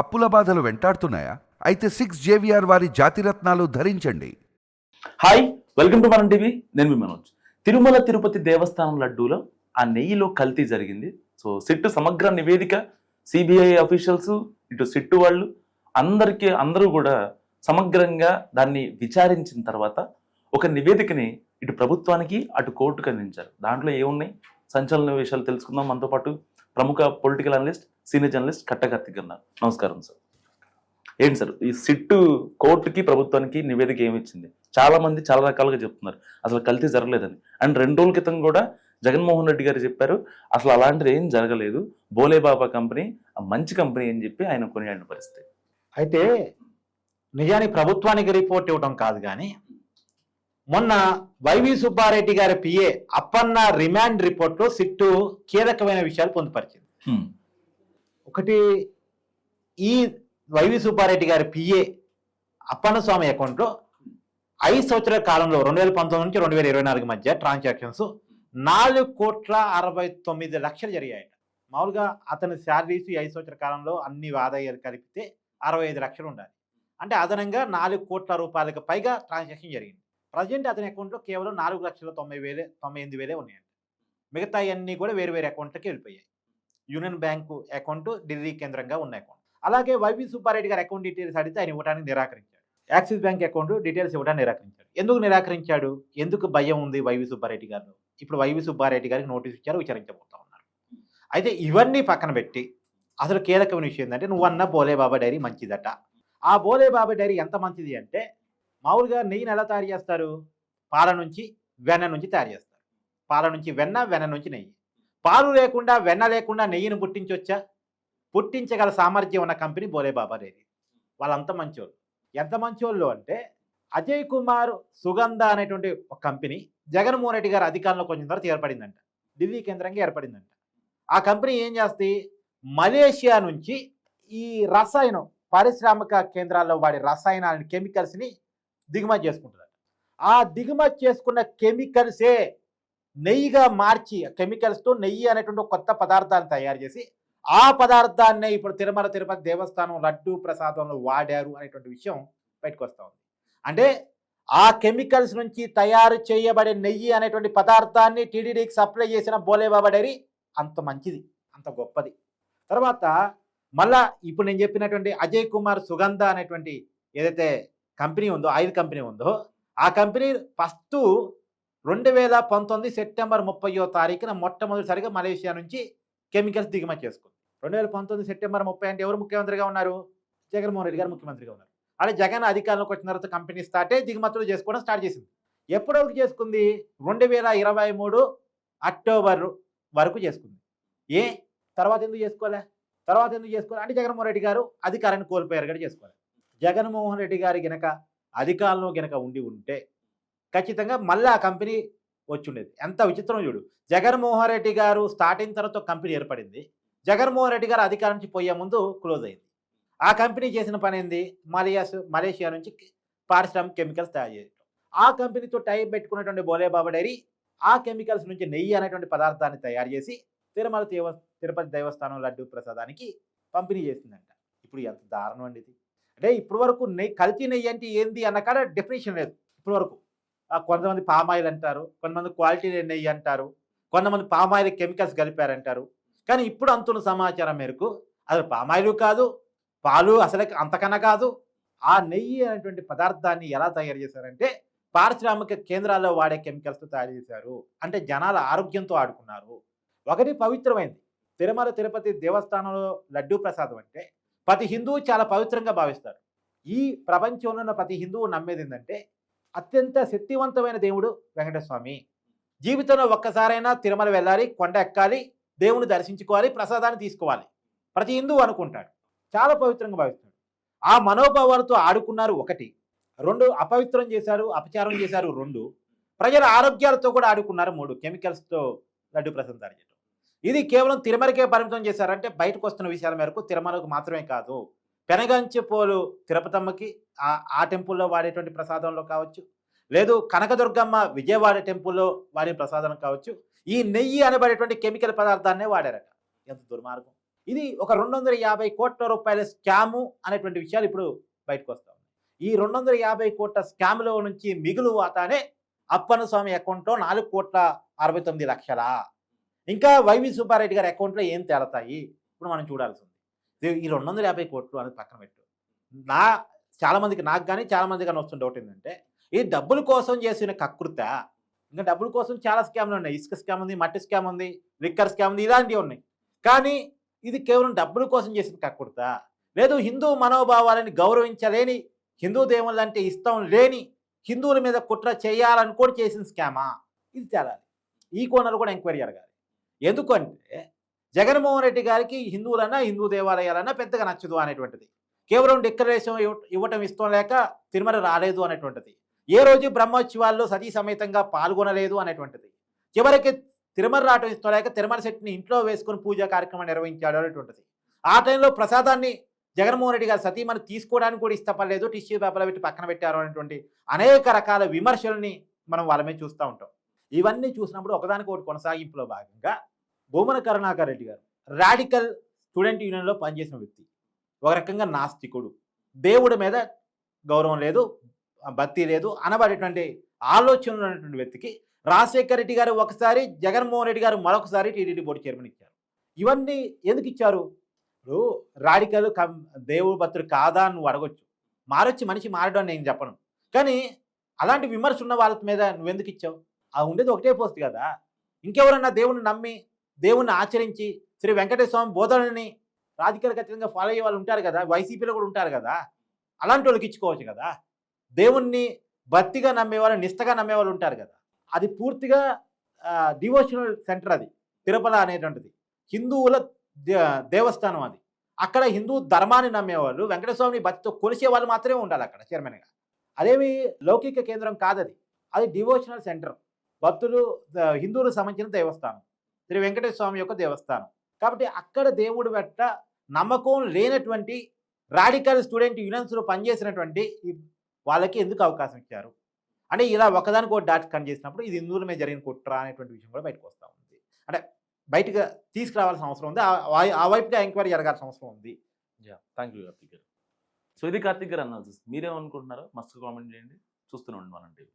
అప్పుల బాధలు వెంటాడుతున్నాయా? అయితే సిక్స్ జేవిఆర్ వారి జాతిరత్నాలు ధరించండి. Hi welcome to Manam TV. నేను మీ మనోజ్. తిరుమల తిరుపతి దేవస్థానం లడ్డూలో ఆ నెయ్యిలో కల్తీ జరిగింది. సో సిట్టు సమగ్ర నివేదిక సిబిఐ అఫీషియల్స్ ఇటు సిట్టు వాళ్ళు అందరికీ అందరూ కూడా సమగ్రంగా దాన్ని విచారించిన తర్వాత ఒక నివేదికని ఇటు ప్రభుత్వానికి అటు కోర్టుకు అందించారు. దాంట్లో ఏమున్నాయి? సంచలన విషయాలు తెలుసుకుందాం మనతో పాటు. ప్రముఖ పొలిటికల్ అనలిస్ట్ సీనియర్ జర్నలిస్ట్ కట్టకర్తిక్ అన్నారు నమస్కారం సార్ ఏంటి సార్ ఈ సిట్టు కోర్టుకి ప్రభుత్వానికి నివేదిక ఏమి ఇచ్చింది? చాలా మంది చాలా రకాలుగా చెప్తున్నారు. అసలు కల్తీ జరగలేదని. అండ్ రెండు రోజుల క్రితం కూడా జగన్మోహన్ రెడ్డి గారు చెప్పారు అసలు అలాంటిది ఏం జరగలేదు. బోలేబాబా కంపెనీ మంచి కంపెనీ అని చెప్పి ఆయన కొనియాడిన పరిస్థితి. అయితే నిజానికి ప్రభుత్వానికి రిపోర్ట్ ఇవ్వటం కాదు కానీ మొన్న వైవి సుబ్బారెడ్డి గారి పిఏ అప్పన్న రిమాండ్ రిపోర్ట్లో సిట్టు కీలకమైన విషయాలు పొందుపరిచింది. ఒకటి ఈ వైవి సుబ్బారెడ్డి గారి పిఏ అప్పన్న స్వామి అకౌంట్లో ఐదు సంవత్సరాల కాలంలో రెండు వేల పంతొమ్మిది నుంచి రెండు వేల ఇరవై నాలుగు మధ్య ట్రాన్సాక్షన్స్ నాలుగు కోట్ల అరవై తొమ్మిది లక్షలు జరిగాయట. మామూలుగా అతని శాలరీస్ ఐదు సంవత్సరాల కాలంలో అన్ని ఆదాయాలు కలిపితే అరవై ఐదు లక్షలు ఉండాలి. అంటే అదనంగా నాలుగు కోట్ల రూపాయలకు పైగా ట్రాన్సాక్షన్ జరిగింది. ప్రజెంట్ అతని అకౌంట్లో కేవలం నాలుగు లక్షల తొంభై వేలే తొంభై ఎనిమిది వేలే ఉన్నాయండి. మిగతా అన్నీ కూడా వేరు వేరే అకౌంట్లకి వెళ్ళిపోయాయి. యూనియన్ బ్యాంకు అకౌంట్ ఢిల్లీ కేంద్రంగా ఉన్న అకౌంట్. అలాగే వైవి సుబ్బారెడ్డి గారి అకౌంట్ డీటెయిల్స్ అడిగితే ఆయన ఇవ్వడానికి నిరాకరించాడు. యాక్సిస్ బ్యాంక్ అకౌంట్ డీటెయిల్స్ ఇవ్వడానికి నిరాకరించాడు. ఎందుకు నిరాకరించాడు? ఎందుకు భయం ఉంది వైవి సుబ్బారెడ్డి గారు ఇప్పుడు వైవి సుబ్బారెడ్డి గారికి నోటీస్ ఇచ్చారు విచారించబోతా ఉన్నారు. అయితే ఇవన్నీ పక్కన పెట్టి అసలు కీలకమైన విషయం ఏంటంటే నువ్వన్న బోలే బాబా డైరీ మంచిదట. ఆ బోలే బాబా డైరీ ఎంత మంచిది అంటే మామూలుగా నెయ్యిని ఎలా తయారు చేస్తారు? పాల నుంచి వెన్న నుంచి తయారు చేస్తారు. పాల నుంచి వెన్న వెన్న నుంచి నెయ్యి. పాలు లేకుండా వెన్న లేకుండా నెయ్యిని పుట్టించవచ్చా పుట్టించగల సామర్థ్యం ఉన్న కంపెనీ బోలేబాబా డైరీ. వాళ్ళంత మంచోళ్ళు. ఎంత మంచోళ్ళు అంటే అజయ్ కుమార్ సుగంధ అనేటువంటి ఒక కంపెనీ జగన్మోహన్ రెడ్డి గారు అధికారంలోకి వచ్చిన తర్వాత ఏర్పడిందంట. ఢిల్లీ కేంద్రంగా ఏర్పడిందంట. ఆ కంపెనీ ఏం చేస్తుంది మలేషియా నుంచి ఈ రసాయనం పారిశ్రామిక కేంద్రాల్లో వాడే రసాయనాలని కెమికల్స్ని దిగుమతి చేసుకుంటుందట. ఆ దిగుమతి చేసుకున్న కెమికల్సే నెయ్యిగా మార్చి కెమికల్స్తో నెయ్యి అనేటువంటి కొత్త పదార్థాన్ని తయారు చేసి ఆ పదార్థాన్నే ఇప్పుడు తిరుమల తిరుపతి దేవస్థానం లడ్డు ప్రసాదంలో వాడారు అనేటువంటి విషయం బయటకు ఉంది. అంటే ఆ కెమికల్స్ నుంచి తయారు చేయబడే నెయ్యి అనేటువంటి పదార్థాన్ని టీడీడీకి సప్లై చేసిన బోలేబాబా డైరీ అంత మంచిది అంత గొప్పది. తర్వాత మళ్ళా ఇప్పుడు నేను చెప్పినటువంటి అజయ్ కుమార్ సుగంధ అనేటువంటి ఏదైతే కంపెనీ ఉందో ఆయిల్ కంపెనీ ఉందో ఆ కంపెనీ ఫస్ట్ రెండు వేల పంతొమ్మిది సెప్టెంబర్ ముప్పయో తారీఖున మొట్టమొదటిసారిగా మలేషియా నుంచి కెమికల్స్ దిగుమతి చేసుకుంది. రెండు వేల పంతొమ్మిది సెప్టెంబర్ ముప్పై అంటే ఎవరు ముఖ్యమంత్రిగా ఉన్నారు? జగన్మోహన్ రెడ్డి గారు ముఖ్యమంత్రిగా ఉన్నారు. అదే జగన్ అధికారంలోకి వచ్చిన తర్వాత కంపెనీ స్టార్టే దిగుమతులు చేసుకోవడం స్టార్ట్ చేసింది. ఎప్పటివరకు చేసుకుంది? రెండు వేల ఇరవై మూడు అక్టోబర్ వరకు చేసుకుంది. ఏ? తర్వాత ఎందుకు చేసుకోలే? తర్వాత ఎందుకు చేసుకోవాలి అంటే జగన్మోహన్ రెడ్డి గారు అధికారాన్ని కోల్పోయారు కూడా చేసుకోవాలి జగన్మోహన్ రెడ్డి గారి గనక అధికారంలో గనక ఉండి ఉంటే ఖచ్చితంగా మళ్ళీ ఆ కంపెనీ వచ్చిండేది. ఎంత విచిత్రం చూడు. జగన్మోహన్ రెడ్డి గారు స్టార్టింగ్ తర్వాత కంపెనీ ఏర్పడింది. జగన్మోహన్ రెడ్డి గారు అధికారం నుంచి పోయే ముందు క్లోజ్ అయింది. ఆ కంపెనీ చేసిన పని ఏంది? మలేయాస్ మలేషియా నుంచి పారిశ్రామిక కెమికల్స్ తయారు చేయడం ఆ కంపెనీతో టైప్ పెట్టుకున్నటువంటి బోలేబాబా డైరీ ఆ కెమికల్స్ నుంచి నెయ్యి అనేటువంటి పదార్థాన్ని తయారు చేసి తిరుమల దేవ తిరుపతి దేవస్థానం లడ్డు ప్రసాదానికి పంపిణీ చేసిందంట. ఇప్పుడు ఎంత దారుణం అండి ఇది. అంటే ఇప్పటి వరకు నెయ్యి కల్తీ నెయ్యి అంటే ఏంది అన్న కాడ డెఫినేషన్ లేదు. ఇప్పటి వరకు. కొంతమంది పామాయిల్ అంటారు కొంతమంది క్వాలిటీ నెయ్యి అంటారు కొంతమంది పామాయిల్ కెమికల్స్ కలిపారంటారు. కానీ ఇప్పుడు అంతున్న సమాచారం మేరకు అది పామాయిలు కాదు పాలు అసలు అంతకన్నా కాదు. ఆ నెయ్యి అనేటువంటి పదార్థాన్ని ఎలా తయారు చేశారంటే పారిశ్రామిక కేంద్రాల్లో వాడే కెమికల్స్తో తయారు చేశారు. అంటే జనాల ఆరోగ్యంతో ఆడుకున్నారు. ఒకటి పవిత్రమైంది. తిరుమల తిరుపతి దేవస్థానంలో లడ్డూ ప్రసాదం అంటే ప్రతి హిందువు చాలా పవిత్రంగా భావిస్తారు. ఈ ప్రపంచంలో ఉన్న ప్రతి హిందువు నమ్మేది ఏంటంటే అత్యంత శక్తివంతమైన దేవుడు వెంకటస్వామి. జీవితంలో ఒక్కసారైనా తిరుమల వెళ్ళాలి కొండ ఎక్కాలి దేవుని దర్శించుకోవాలి ప్రసాదాన్ని తీసుకోవాలి. ప్రతి హిందువు అనుకుంటాడు. చాలా పవిత్రంగా భావిస్తాడు. ఆ మనోభావాలతో ఆడుకున్నారు ఒకటి. రెండు అపవిత్రం చేశారు అపచారం చేశారు రెండు. ప్రజల ఆరోగ్యాలతో కూడా ఆడుకున్నారు మూడు. కెమికల్స్తో లడ్డు ప్రసంతారు ఇది కేవలం తిరుమలకే పరిమితం చేశారంటే బయటకు వస్తున్న విషయాల మేరకు తిరుమలకు మాత్రమే కాదు. పెనగంచి పోలు తిరుపతమ్మకి ఆ ఆ టెంపుల్లో వాడేటువంటి ప్రసాదంలో కావచ్చు. లేదు కనకదుర్గమ్మ విజయవాడ టెంపుల్లో వాడే ప్రసాదం కావచ్చు. ఈ నెయ్యి అనబడేటువంటి కెమికల్ పదార్థాన్నే వాడారట. ఎంత దుర్మార్గం. ఇది ఒక రెండు వందల యాభై కోట్ల రూపాయల స్కాము అనేటువంటి విషయాలు ఇప్పుడు బయటకు వస్తాయి ఈ రెండు వందల యాభై కోట్ల స్కామ్లో నుంచి మిగులు వాటానే అప్పన్న స్వామి అకౌంట్లో నాలుగు కోట్ల అరవై తొమ్మిది లక్షల. ఇంకా వైవి సుబ్బారెడ్డి గారి అకౌంట్లో ఏం తేలతాయి? ఇప్పుడు మనం చూడాల్సి ఉంది ఈ రెండు వందల యాభై కోట్లు అనేది పక్కన పెట్టు. నా చాలామందికి నాకు కానీ చాలా మందికి కానీ వస్తున్న డౌట్ ఏంటంటే ఈ డబ్బుల కోసం చేసిన కకృత ఇంకా డబ్బుల కోసం చాలా స్కామ్లు ఉన్నాయి. ఇసుక స్కామ్ ఉంది మట్టి స్కామ్ ఉంది లిక్కర్ స్కామ్ ఉంది ఇలాంటివి ఉన్నాయి. కానీ ఇది కేవలం డబ్బుల కోసం చేసిన కకృత. లేదు హిందూ మనోభావాలని గౌరవించలేని హిందూ దేవుళ్ళంటే ఇష్టం లేని హిందువుల మీద కుట్ర చేయాలనుకొని చేసిన స్కామా? ఇది తేలాలి. ఈ కోణాలు కూడా ఎంక్వైరీ జరగాలి ఎందుకంటే జగన్మోహన్ రెడ్డి గారికి హిందువులన్నా హిందూ దేవాలయాలన్నా పెద్దగా నచ్చదు అనేటువంటిది. కేవలం డిక్లరేషన్ ఇవ్వటం ఇష్టం లేక తిరుమల రాలేదు అనేటువంటిది. ఏ రోజు బ్రహ్మోత్సవాల్లో సతీ సమేతంగా పాల్గొనలేదు అనేటువంటిది. చివరికి తిరుమల రావటం ఇష్టం లేక తిరుమల శెట్టిని ఇంట్లో వేసుకొని పూజా కార్యక్రమం నిర్వహించాడు అనేటువంటిది. ఆ టైంలో ప్రసాదాన్ని జగన్మోహన్ రెడ్డి గారు సతీమణి తీసుకోవడానికి కూడా ఇష్టపడలేదు టిష్యూ పేపర్లో పెట్టి పక్కన పెట్టారు అనేటువంటి అనేక రకాల విమర్శల్ని మనం వాళ్ళ మీద చూస్తూ ఉంటాం. ఇవన్నీ చూసినప్పుడు ఒకదానికి ఒకటి కొనసాగింపులో భాగంగా భూమన కరుణాకర్ రెడ్డి గారు రాడికల్ స్టూడెంట్ యూనియన్లో పనిచేసిన వ్యక్తి. ఒక రకంగా నాస్తికుడు. దేవుడి మీద గౌరవం లేదు భక్తి లేదు అనబడేటువంటి ఆలోచనలు ఉన్నటువంటి వ్యక్తికి రాజశేఖర్ రెడ్డి గారు ఒకసారి జగన్మోహన్ రెడ్డి గారు మరొకసారి టీడీడీ బోర్డు చైర్మన్ ఇచ్చారు. ఇవన్నీ ఎందుకు ఇచ్చారు? ఇప్పుడు రాడికల్ కం దేవుడు భక్తుడు కాదా అని నువ్వు అడగొచ్చు. మారొచ్చి మనిషి మారడం నేను చెప్పను. కానీ అలాంటి విమర్శ ఉన్న వాళ్ళ మీద నువ్వెందుకు ఇచ్చావు? ఆ ఉండేది ఒకటే పోస్ట్ కదా. ఇంకెవరన్నా దేవుని నమ్మి దేవుణ్ణి ఆచరించి శ్రీ వెంకటేశ్వర స్వామి బోధనని రాజకీయ ఖచ్చితంగా ఫాలో అయ్యే వాళ్ళు ఉంటారు కదా వైసీపీలో కూడా ఉంటారు కదా అలాంటి వాళ్ళకి ఇచ్చుకోవచ్చు కదా. దేవుణ్ణి భక్తిగా నమ్మేవాళ్ళు నిష్టగా నమ్మేవాళ్ళు ఉంటారు కదా. అది పూర్తిగా డివోషనల్ సెంటర్ అది తిరుపల అనేటువంటిది. హిందువుల దే- దేవస్థానం అది. అక్కడ హిందూ ధర్మాన్ని నమ్మేవాళ్ళు వెంకటస్వామిని భక్తితో కొలిసే వాళ్ళు మాత్రమే ఉండాలి అక్కడ చైర్మన్గా అదేమి లౌకిక కేంద్రం కాదది. అది డివోషనల్ సెంటర్ భక్తులు హిందువులు హిందువులకు సంబంధించిన దేవస్థానం శ్రీ వెంకటేశ్వర స్వామి యొక్క దేవస్థానం. కాబట్టి అక్కడ దేవుడు వెంట నమ్మకం లేనటువంటి రాడికల్ స్టూడెంట్ యూనియన్స్లో పనిచేసినటువంటి వాళ్ళకి ఎందుకు అవకాశం ఇచ్చారు? అంటే ఇలా ఒకదానికి ఒక డాట్ కన్ చేసినప్పుడు ఇది హిందువుల మీద జరిగిన కుట్ర అనేటువంటి విషయం కూడా బయటకు వస్తూ ఉంది. అంటే బయటకు తీసుకురావాల్సిన అవసరం ఉంది. ఆ- ఆ- వైపుగా ఎంక్వైరీ జరగాల్సిన అవసరం ఉంది. థ్యాంక్ యూ కార్తిక్ గారు. సో ఇది కార్తిక్ గారు అనాలిసిస్ మీరేమనుకుంటున్నారో మస్తు కామెంట్ చేయండి. చూస్తూనే ఉండి మనం టీవీ.